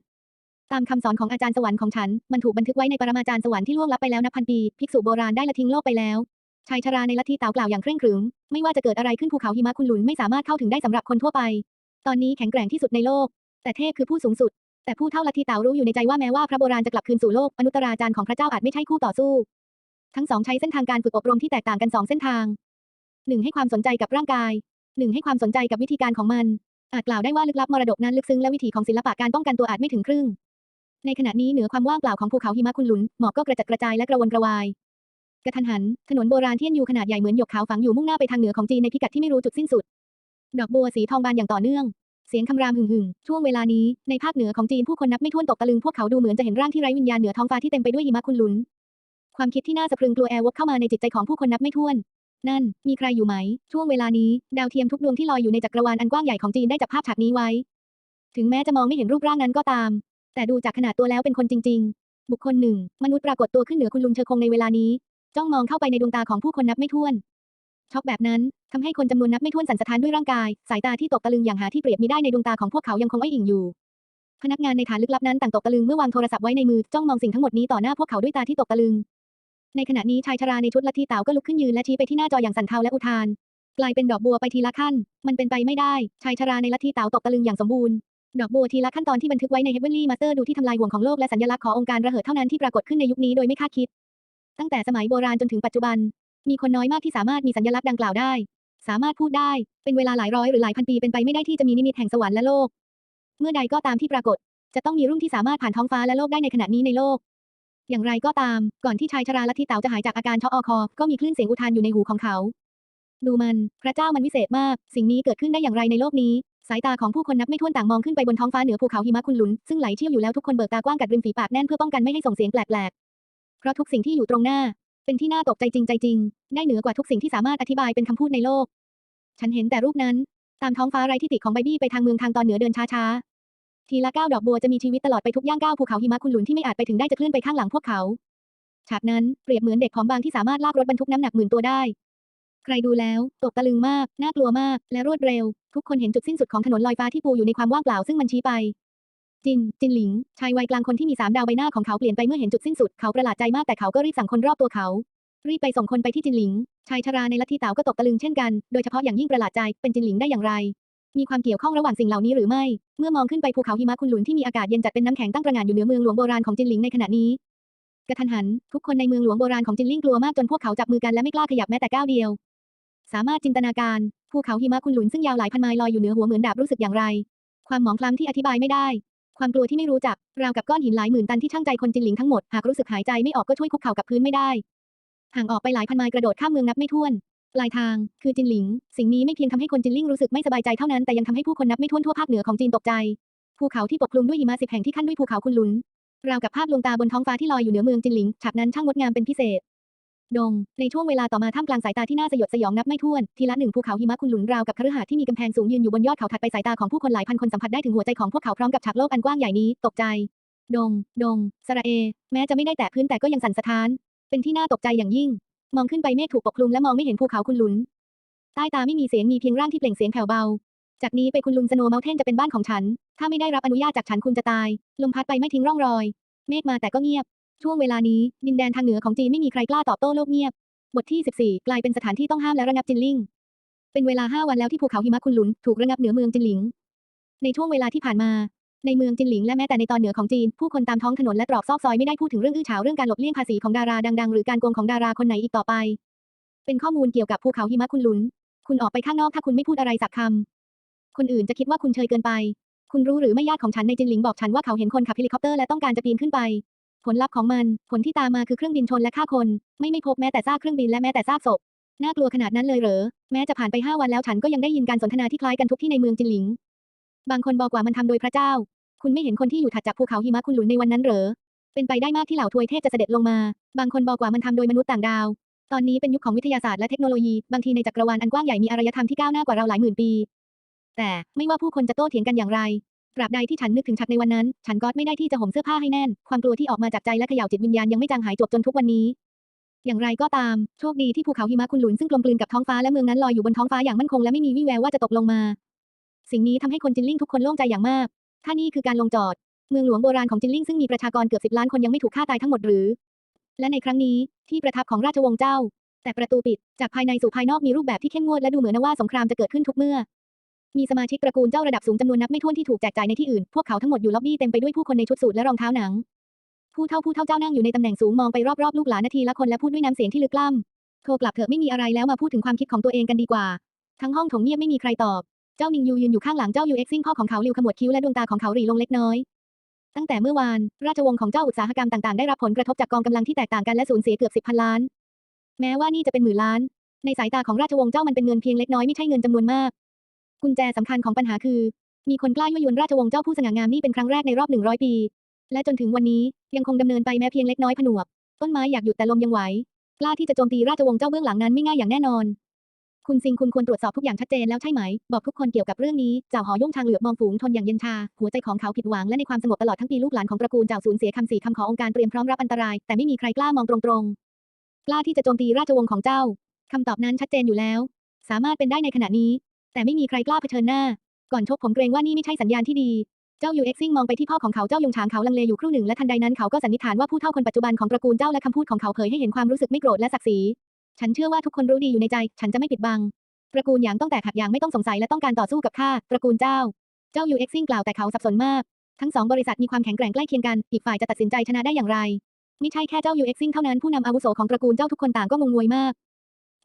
ตามคำสอนของอาจารย์สวรรค์ของฉัน มันถูกบันทึกไว้ในปรมาจารย์สวรรค์ที่ล่วงลับไปแล้วนับพันปี ภิกษุโบราณได้ละทิ้งโลกไปแล้ว ชายชราในลัทธิเต๋ากล่าวอย่างเคร่งขรึม ไม่ว่าจะเกิดอะไรขึ้นภูเขาหิมะคุณหลุนไม่สามารถเข้าถึงได้สำหรับคนทั่วไป ตอนนี้แข็งแกร่งที่สุดในโลก แต่เทพคือผู้สูงสุด แต่ผู้เท่าลัทธิเต๋ารู้อยู่ในใจว่าแม้ว่าพระโบราณจะกลับคืนสู่โลกอนุตตราจารย์ของพระเจ้าอาจไม่ใช่คู่ต่อสู้ ทั้งสองใช้เส้นทางการฝึกอบรมที่แตกต่างกันสองเส้นทางหนึ่งให้ความสนใจกับร่างกายหนึ่งให้ความสนใจกับวิธีการของมัน อาจกล่าวได้ว่าลึกลับมรดกนั้นลึกซึ้งและวิถีของศิลปะการป้องกันตัวอาจไม่ถึงครึ่ง ในขณะนี้เหนือความว่างเปล่าของภูเขาหิมะคุณหลุนหมอกก็กระจัดกระจายและกระวนกระวาย กระทันหัน ถนนโบราณที่อยู่ขนาดใหญ่เหมือนหยกขาวฝังอยู่มุ่งหน้าไปทางเหนือของจีนในพิกัดที่ไม่รู้จุดสิ้นสุด ดอกบัวสีทองบานอย่างต่อเนื่อง เสียงคำรามหึ่งหึ่งช่วงเวลานี้ ในภาคเหนือของจีนผู้คนนับไม่ถ้วนตกตะลึงพวกเขาดูเหมือนจะเห็นร่างที่ไร้วิญญาณเหนือท้องฟ้าที่เต็มไปด้วยหิมะคุณลุน ความคิดที่น่าสะพรึงกลัวแอร์วกเข้ามาในจิตใจของผู้คนนับไม่ถ้วน นั่น มีใครอยู่ไหม ช่วงเวลานี้ ดาวเทียมทุกดวงที่ลอยอยู่ในจักรวาลอันกว้างใหญ่ของจีนได้จับภาพฉากนี้ไว้ ถึงแม้จะมองไม่เห็นรูปร่างนั้นก็ตาม แต่ดูจากขนาดตัวแล้วเป็นคนจริง ๆ บุคคลหนึ่ง มนุษย์ปรากฏตัวขึ้นเหนือคุณลุงเชอคงในเวลานี้ จ้องมองเข้าไปในดวงตาของผู้คนนับไม่ถ้วน ช็อกแบบนั้นทำให้คนจำนวนนับไม่ถ้วนสั่นสะท้านด้วยร่างกาย สายตาที่ตกตะลึงอย่างหาที่เปรียบมิได้ในดวงตาของพวกเขายังคงไว้อิ่งอยู่ พนักงานในฐานลึกลับนั้นต่างตกตะลึงเมื่อวางโทรศัพท์ไว้ในมือจ้องมองสิ่งทั้งหมดนี้ต่อหน้าพวกเขาด้วยตาที่ตกตะลึง ในขณะนี้ชายชราในชุดลัทธิเต๋าก็ลุกขึ้นยืนและชี้ไปที่หน้าจออย่างสั่นเทาและอุทาน กลายเป็นดอกบัวไปทีละขั้น มันเป็นไปไม่ได้ ชายชราในลัทธิเต๋าตกตะลึงอย่างสมบูรณ์ดอกบัวทีละขั้นตอนที่บันทึกไว้ใน Heavenly Master ดูที่ทำลายห่วงของโลกและสัญลักษณ์ขององค์การระเหิดเท่านั้นที่ปรากฏขึ้นในยุคนี้โดยไม่คาดคิด ตั้งแต่สมัยโบราณจนถึงปัจจุบัน มีคนน้อยมากที่สามารถมีสัญลักษณ์ดังกล่าวได้ สามารถพูดได้ เป็นเวลาหลายร้อยหรือหลายพันปีเป็นไปไม่ได้ที่จะมีนิมิตแห่งสวรรค์และโลก เมื่อใดก็ตามที่ปรากฏ จะต้องมีรุ่งที่สามารถผ่านท้องฟ้าและโลกได้ในขณะนี้ในโลก อย่างไรก็ตาม ก่อนที่ชายชราลัทธิเต๋าจะหายจากอาการช็อกออคอ ก็มีคลื่นเสียงอุทานอยู่ในหูของเขา ดูมัน พระเจ้ามันวิเศษมาก สิ่งนี้เกิดขึ้นได้อย่างไรในโลกนี้สายตาของผู้คนนับไม่ถ้วนต่างมองขึ้นไปบนท้องฟ้าเหนือภูเขาหิมะคุณหลุน ซึ่งไหลเชี่ยวอยู่แล้วทุกคนเบิกตากว้างกัดริมฝีปากแน่นเพื่อป้องกันไม่ให้ส่งเสียงแปลกๆ เพราะทุกสิ่งที่อยู่ตรงหน้า เป็นที่น่าตกใจจริงใจจริง ได้เหนือกว่าทุกสิ่งที่สามารถอธิบายเป็นคำพูดในโลก ฉันเห็นแต่รูปนั้น ตามท้องฟ้าไร้ที่ติของไบบี้ไปทางเมืองทางตอนเหนือเดินช้าๆ ทีละก้าวดอกบัวจะมีชีวิตตลอดไปทุกย่างก้าวภูเขาหิมะคุณหลุนที่ไม่อาจไปถึงได้จะเคลื่อนไปข้างหลังพวกเขา ฉากนั้นเปรียบเหมือนเด็กผอมบางที่สามารถลากรถบรรทุกน้ำหนักหมื่นตัวได้ ใครดูแล้ว ตกตะลึงมาก น่ากลัวมาก และรวดเร็ว ทุกคนเห็นจุดสิ้นสุดของถนนลอยฟ้าที่ปูอยู่ในความว่างเปล่าซึ่งมันชี้ไป จิน จินหลิง ชายวัยกลางคนที่มีสามดาวใบหน้าของเขาเปลี่ยนไปเมื่อเห็นจุดสิ้นสุด เขาประหลาดใจมากแต่เขาก็รีบสั่งคนรอบตัวเขา รีบไปส่งคนไปที่จินหลิง ชายชราในลัทธิเต๋าก็ตกตะลึงเช่นกัน โดยเฉพาะอย่างยิ่งประหลาดใจเป็นจินหลิงได้อย่างไร มีความเกี่ยวข้องระหว่างสิ่งเหล่านี้หรือไม่ เมื่อมองขึ้นไปภูเขาหิมะคุณหลุนที่มีอากาศเย็นจัดเป็นน้ำแข็งตั้งประงานอยู่เหนือเมืองหลวงโบราณของจินหลิงในขณะนี้ กระทันหัน ทุกคนในเมืองหลวงโบราณของจินลิงกลัวมากจนพวกเขาจับมือกันและไม่กล้าขยับแม้แต่ก้าวเดียว สามารถจินตนาการภูเขาหิมะคุณหลุนซึ่งยาวหลายพันไมล์ลอยอยู่เหนือหัวเหมือนดาบรู้สึกอย่างไรความหมองคล้ำที่อธิบายไม่ได้ ความกลัวที่ไม่รู้จัก ราวกับก้อนหินหลายหมื่นตันที่ช่างใจคนจินหลิงทั้งหมด หากรู้สึกหายใจไม่ออกก็ช่วยคุกเข่ากับพื้นไม่ได้ ห่างออกไปหลายพันไมล์กระโดดข้ามเมืองนับไม่ถ้วนปลายทาง คือจินหลิง สิ่งนี้ไม่เพียงทำให้คนจินลิ่งรู้สึกไม่สบายใจเท่านั้นแต่ยังทำให้ผู้คนนับไม่ถ้วนทั่วภาคเหนือของจีนตกใจ ภูเขาที่ปกคลุมด้วยหิมะสิบแห่งที่ขั้นด้วยภูเขาคุณหลุนราวกับภาพลวงตาบนท้องฟ้าที่ลอยอยู่เหนือเมืองจินหลิงฉากนั้นช่างงดงามเป็นพิเศษ ดง ในช่วงเวลาต่อมาท่ามกลางสายตาที่น่าสยดสยองนับไม่ถ้วน ทีละหนึ่งภูเขาหิมะคุณหลุนราวกับคฤหาสน์ที่มีกำแพงสูงยืนอยู่บนยอดเขาถัดไปสายตาของผู้คนหลายพันคนสัมผัสได้ถึงหัวใจของพวกเขาพร้อมกับฉากโลกอันกว้างใหญ่นี้ ตกใจ ดง ดง สระเอ แม้จะไม่ได้แตะพื้นแต่ก็ยังสั่นสะท้าน เป็นที่น่าตกใจอย่างยิ่ง มองขึ้นไปเมฆถูกปกคลุมและมองไม่เห็นภูเขาคุณหลุน ใต้ตาไม่มีเสียงมีเพียงร่างที่เปล่งเสียงแผ่วเบา จากนี้ไปคุณลุนสโนว์เมลเทนจะเป็นบ้านของฉัน ถ้าไม่ได้รับอนุญาตจากฉันคุณจะตาย ลมพัดไปไม่ทิ้งร่องรอย เมฆมาแต่ก็เงียบ ช่วงเวลานี้ ดินแดนทางเหนือของจีนไม่มีใครกล้าตอบโต้โลกเงียบ บทที่ 14 กลายเป็นสถานที่ต้องห้ามและระงับจินลิง เป็นเวลา 5 วันแล้วที่ภูเขาหิมะคุณหลุนถูกระงับเหนือเมืองจินหลิง ในช่วงเวลาที่ผ่านมา ในเมืองจินหลิงและแม้แต่ในตอนเหนือของจีน ผู้คนตามท้องถนนและตรอกซอกซอยไม่ได้พูดถึงเรื่องอื้อฉาวเรื่องการหลบเลี่ยงภาษีของดาราดังๆ หรือการโกงของดาราคนไหนอีกต่อไป เป็นข้อมูลเกี่ยวกับภูเขาหิมะคุณหลุน คุณออกไปข้างนอกถ้าคุณไม่พูดอะไรสักคำคนอื่นจะคิดว่าคุณเชยเกินไป คุณรู้หรือไม่ญาติของฉันในจินหลิงบอกฉันว่าเขาเห็นคนขับเฮลิคอปเตอร์และต้องการจะปีนขึ้นไป ผลลัพธ์ของมัน ผลที่ตามมาคือเครื่องบินชนและฆ่าคน ไม่ไม่พบแม้แต่ซากเครื่องบินและแม้แต่ซากศพ น่ากลัวขนาดนั้นเลยเหรอ แม้จะผ่านไปห้าวันแล้วฉันก็ยังได้ยินการสนทนาที่คล้ายกันทุกที่ในเมืองจินหลิง บางคนบอกว่ามันทำโดยพระเจ้า คุณไม่เห็นคนที่อยู่ถัดจากภูเขาหิมะคุณหลุนในวันนั้นเหรอ เป็นไปได้มากที่เหล่าทวยเทพจะเสด็จลงมา บางคนบอกว่ามันทำโดยมนุษย์ต่างดาว ตอนนี้เป็นยุคของวิทยาศาสตร์และเทคโนโลยี บางทีในจักรวาลอันกว้างใหญ่มีอารยธรรมที่ก้าวหน้ากว่าเราหลายหมื่นปี แต่ไม่ว่าผู้คนจะโต้เถียงกันอย่างไร ตราบใดที่ฉันนึกถึงฉากในวันนั้น ฉันก็ไม่ได้ที่จะห่มเสื้อผ้าให้แน่น ความกลัวที่ออกมาจากใจและเขย่าจิตวิญญาณยังไม่จางหายจบจนทุกวันนี้ อย่างไรก็ตาม โชคดีที่ภูเขาหิมะคุณหลุนซึ่งกลมกลืนกับท้องฟ้าและเมืองนั้นลอยอยู่บนท้องฟ้าอย่างมั่นคงและไม่มีวี่แววว่าจะตกลงมา สิ่งนี้ทำให้คนจินลิ่งทุกคนโล่งใจอย่างมากถ้านี่คือการลงจอด เมืองหลวงโบราณของจินลิ่งซึ่งมีประชากรเกือบสิบล้านคนยังไม่ถูกฆ่าตายทั้งหมดหรือ และในครั้งนี้ที่ประทับของราชวงศ์เจ้า แต่ประตูปิดจากภายในสู่ภายนอกมีรูปแบบที่เข้มงวดและดูเหมือนว่าสงครามจะเกิดขึ้นทุกเมื่อ มีสมาชิกตระกูลเจ้าระดับสูงจำนวนนับไม่ถ้วนที่ถูกแจกจ่ายในที่อื่น พวกเขาทั้งหมดอยู่ล็อบบี้เต็มไปด้วยผู้คนในชุดสูทและรองเท้าหนัง ผู้เฒ่าผู้เฒ่าเจ้านั่งอยู่ในตำแหน่งสูงมองไปรอบๆลูกหลานนาทีละคนและพูดด้วยน้ำเสียงที่ลึกล้ำโทรกลับเถอะไม่มีอะไรแล้วมาพูดถึงความคิดของตัวเองกันดีกว่า ทั้งห้องถงเงียบไม่มีใครตอบ เจ้านิงยูยืนอยู่ข้างหลังเจ้ายูเอ็กซิ่งพ่อของเขาลิวขมวดคิ้วและดวงตาของเขาหรี่ลงเล็กน้อย ตั้งแต่เมื่อวาน ราชวงศ์ของเจ้าอุตสาหกรรมต่างๆได้รับผลกระทบจากกองกำลังที่แตกต่างกันและสูญเสียเกือบสิบพันล้าน แม้ว่านี่จะเป็นหมื่นล้าน ในสายตาของราชวงศ์เจ้ามันเป็นเงินเพียงเล็กน้อยไม่ใช่เงินจำนวนมาก กุญแจสำคัญของปัญหาคือ มีคนกล้ายั่วยวนราชวงศ์เจ้าผู้สง่างามนี่เป็นครั้งแรกในรอบหนึ่งร้อยปี และจนถึงวันนี้ยังคงดำเนินไปแม้เพียงเล็กน้อยผนวก ต้นไม้อยากหยุดแต่ลมยังไหว กล้าที่จะโจมตีราชวงศ์เจ้าเบื้องหลังนั้นไม่ง่ายอย่างแน่นอน คุณซิงคุณควรตรวจสอบทุกอย่างชัดเจนแล้วใช่ไหม บอกทุกคนเกี่ยวกับเรื่องนี้เจ้าหอย่งชางเหลือบมองฝูงทนอย่างเย็นชา หัวใจของเขาผิดหวังและในความสงบตลอดทั้งปีลูกหลานของตระกูลเจ้าสูญเสียคำสี่คำขอองค์การเตรียมพร้อมรับอันตราย แต่ไม่มีใครกล้ามองตรงๆ กล้าที่จะโจมตีราชวงศ์ของเจ้าคำตอบนั้นชัดเจนอยู่แล้ว สามารถเป็นได้ในขณะนี้ แต่ไม่มีใครกล้าเผชิญหน้า ก่อนชกผมเกรงว่านี่ไม่ใช่สัญญาณที่ดี เจ้ายูเอ็กซิ่งมองไปที่พ่อของเขาเจ้ายงฉางเขาลังเลอยู่ครู่หนึ่งและทันใดนั้นเขาก็สันนิษฐานว่าผู้เฒ่าคนปัจจุบันของตระกูลเจ้าและคำพูดของเขาเผยให้เห็นความรู้สึกไม่โกรธและศักดิ์ศรี ฉันเชื่อว่าทุกคนรู้ดีอยู่ในใจ ฉันจะไม่ปิดบัง ตระกูลหยางต้องแตกหักอย่างไม่ต้องสงสัยและต้องการต่อสู้กับข้า ตระกูลเจ้า เจ้ายูเอ็กซิ่งกล่าวแต่เขาสับสนมาก ทั้งสองบริษัทมีความแข็งแกร่งใกล้เคียงกัน อีกฝ่ายจะตัดสินใจชนะได้อย่างไรไม่ใช่แค่เจ้ายูเอ็กซิ่งเท่านั้นผู้นำอาวุโสของตระกูลเจ้าทุกคนต่างก็งงงวยมาก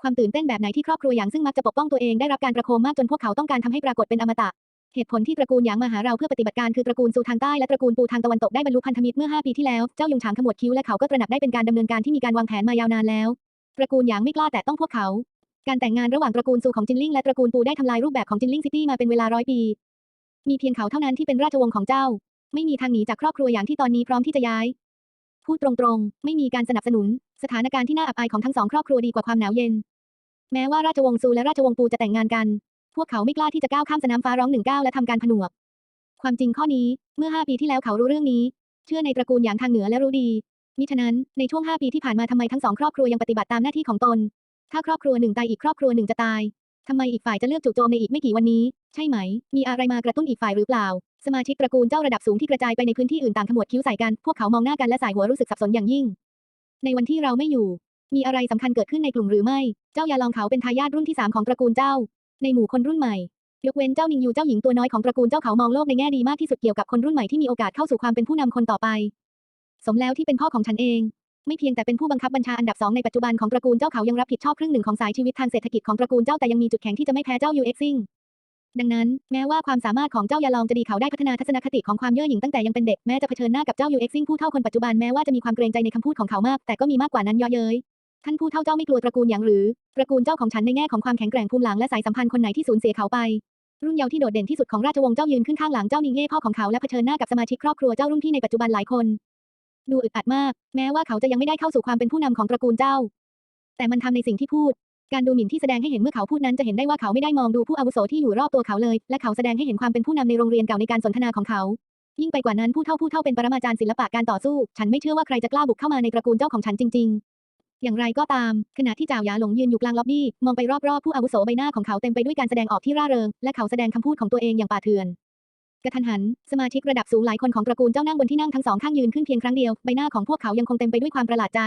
ความตื่นเต้นแบบไหนที่ครอบครัวหยางซึ่งมักจะปกป้องตัวเองได้รับการประโคมมากจนพวกเขาต้องการทำให้ปรากฏเป็นอมตะเหตุผลที่ตระกูลหยางมาหาเราเพื่อปฏิบัติการคือตระกูลซูทางใต้และตระกูลปูทางตะวันตกได้บรรลุพันธมิตรเมื่อ 5 ปีที่แล้ว เจ้ายงฉางขมวดคิ้วและเขาก็ตระหนักได้เป็นการดำเนินการที่มีการวางแผนมายาวนานแล้ว ตระกูลหยางไม่กล้าแตะต้องพวกเขา การแต่งงานระหว่างตระกูลซูของจินลิงและตระกูลปูได้ทำลายรูปแบบของจินลิงซิตี้มาเป็นเวลาร้อยปี มีเพียงเขาเท่านั้นที่เป็นราชวงศ์ของเจ้า ไม่มีทางหนีจากครอบครัวอย่างที่ตอนนี้พร้อมที่จะย้าย พูดตรงๆ ไม่มีการสนับสนุน สถานการณ์ที่น่าอับอายของทั้งสองครอบครัวดีกว่าความหนาวเย็น แม้ว่าราชวงศ์ซูและราชวงศ์ปูจะแต่งงานกัน พวกเขาไม่กล้าที่จะก้าวข้ามสนามฟ้าร้องหนึ่งก้าวและทำการผนวก ความจริงข้อนี้เมื่อ5ปีที่แล้วเขารู้เรื่องนี้ เชื่อในตระกูลอย่างทางเหนือและรู้ดี มิฉะนั้นในช่วง5ปีที่ผ่านมาทำไมทั้งสองครอบครัวยังปฏิบัติตามหน้าที่ของตน ถ้าครอบครัวหนึ่งตายอีกครอบครัวหนึ่งจะตายทำไมอีกฝ่ายจะเลือกจู่โจมในอีกไม่กี่วันนี้ ใช่ไหม มีอะไรมากระตุ้นอีกฝ่ายหรือเปล่า สมาชิกตระกูลเจ้าระดับสูงที่กระจายไปในพื้นที่อื่นต่างขมวดคิ้วใส่กัน พวกเขามองหน้ากันและสายหัวรู้สึกสับสนอย่างยิ่ง ในวันที่เราไม่อยู่ มีอะไรสำคัญเกิดขึ้นในกลุ่มหรือไม่ เจ้ายาลองเขาเป็นทายาทรุ่นที่สามของตระกูลเจ้า ในหมู่คนรุ่นใหม่ ยกเว้นเจ้านิงยูเจ้าหญิงตัวน้อยของตระกูลเจ้าเขามองโลกในแง่ดีมากที่สุดเกี่ยวกับคนรุ่นใหม่ที่มีโอกาสเข้าสู่ความเป็นผู้นำคนต่อไป สมแล้วที่เป็นพ่อของฉันเอง ไม่เพียงแต่เป็นผู้บังคับบัญชาอันดับสองในปัจจุบันของตระกูลเจ้าเขายังรับผิดชอบครึ่งหนึ่งของสายชีวิตทางเศรษฐกิจของตระกูลเจ้าแต่ยังมีจุดแข็งที่จะไม่แพ้เจ้ายูเอ็กซิง ดังนั้น แม้ว่าความสามารถของเจ้ายาลองจะดีเขาได้พัฒนาทัศนคติของความเย่อหยิ่งตั้งแต่ยังเป็นเด็ก แม้จะเผชิญหน้ากับเจ้ายูเอ็กซิงผู้เท่าคนปัจจุบันแม้ว่าจะมีความเกรงใจในคำพูดของเขามาก แต่ก็มีมากกว่านั้นเยอะเย้ยท่านผู้เท่าเจ้าไม่กลัวตระกูลอย่างหรือ ตระกูลเจ้าของฉันในแง่ของความแข็งแกร่งภูมิหลังและสายสัมพันธ์คนไหนที่สูญเสียเขาไป รุ่นเยาว์ที่โดดเด่นที่สุดของราชวงศ์เจ้ายืนขึ้นข้างหลังเจ้านิงเย่พ่อของเขาและเผชิญหน้ากับสมาชิกครอบครัวเจ้ารุ่นพี่ในปัจจุบันหลายคน ดูอึดอัดมาก แม้ว่าเขาจะยังไม่ได้เข้าสู่ความเป็นผู้นำของตระกูลเจ้า แต่มันทำในสิ่งที่พูด การดูหมิ่นที่แสดงให้เห็นเมื่อเขาพูดนั้นจะเห็นได้ว่าเขาไม่ได้มองดูผู้อาวุโสที่อยู่รอบตัวเขาเลย และเขาแสดงให้เห็นความเป็นผู้นำในโรงเรียนเก่าในการสนทนาของเขา ยิ่งไปกว่านั้นผู้เท่าผู้เท่าเป็นปรมาจารย์ศิลปะการต่อสู้ ฉันไม่เชื่อว่าใครจะกล้าบุกเข้ามาในตระกูลเจ้าของฉันจริง ๆอย่างไรก็ตาม ขณะที่จ่าวหยาหลงยืนอยู่กลางล็อบบี้ มองไปรอบๆ ผู้อาวุโสใบหน้าของเขาเต็มไปด้วยการแสดงออกที่ร่าเริง และเขาแสดงคำพูดของตัวเองอย่างป่าเถื่อน กระทันหัน สมาชิกระดับสูงหลายคนของตระกูลเจ้านั่งบนที่นั่งทั้งสองข้างยืนขึ้นเพียงครั้งเดียว ใบหน้าของพวกเขายังคงเต็มไปด้วยความประหลาดใจ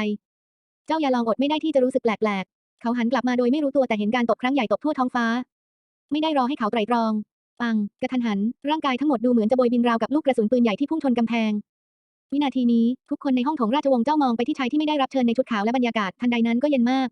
เจ้าอย่าลองอดไม่ได้ที่จะรู้สึกแปลกๆ เขาหันกลับมาโดยไม่รู้ตัวแต่เห็นการตกครั้งใหญ่ตกทั่วท้องฟ้า ไม่ได้รอให้เขาไตรตรอง ปัง กระทันหัน ร่างกายทั้งหมดดูเหมือนจะโบยบินราวกับลูกกระสุนปืนใหญ่ที่พุ่งชนกำแพง วินาทีนี้ ทุกคนในห้องถงราชวงศ์เจ้ามองไปที่ชายที่ไม่ได้รับเชิญในชุดขาวและบรรยากาศทันใดนั้นก็เย็นมาก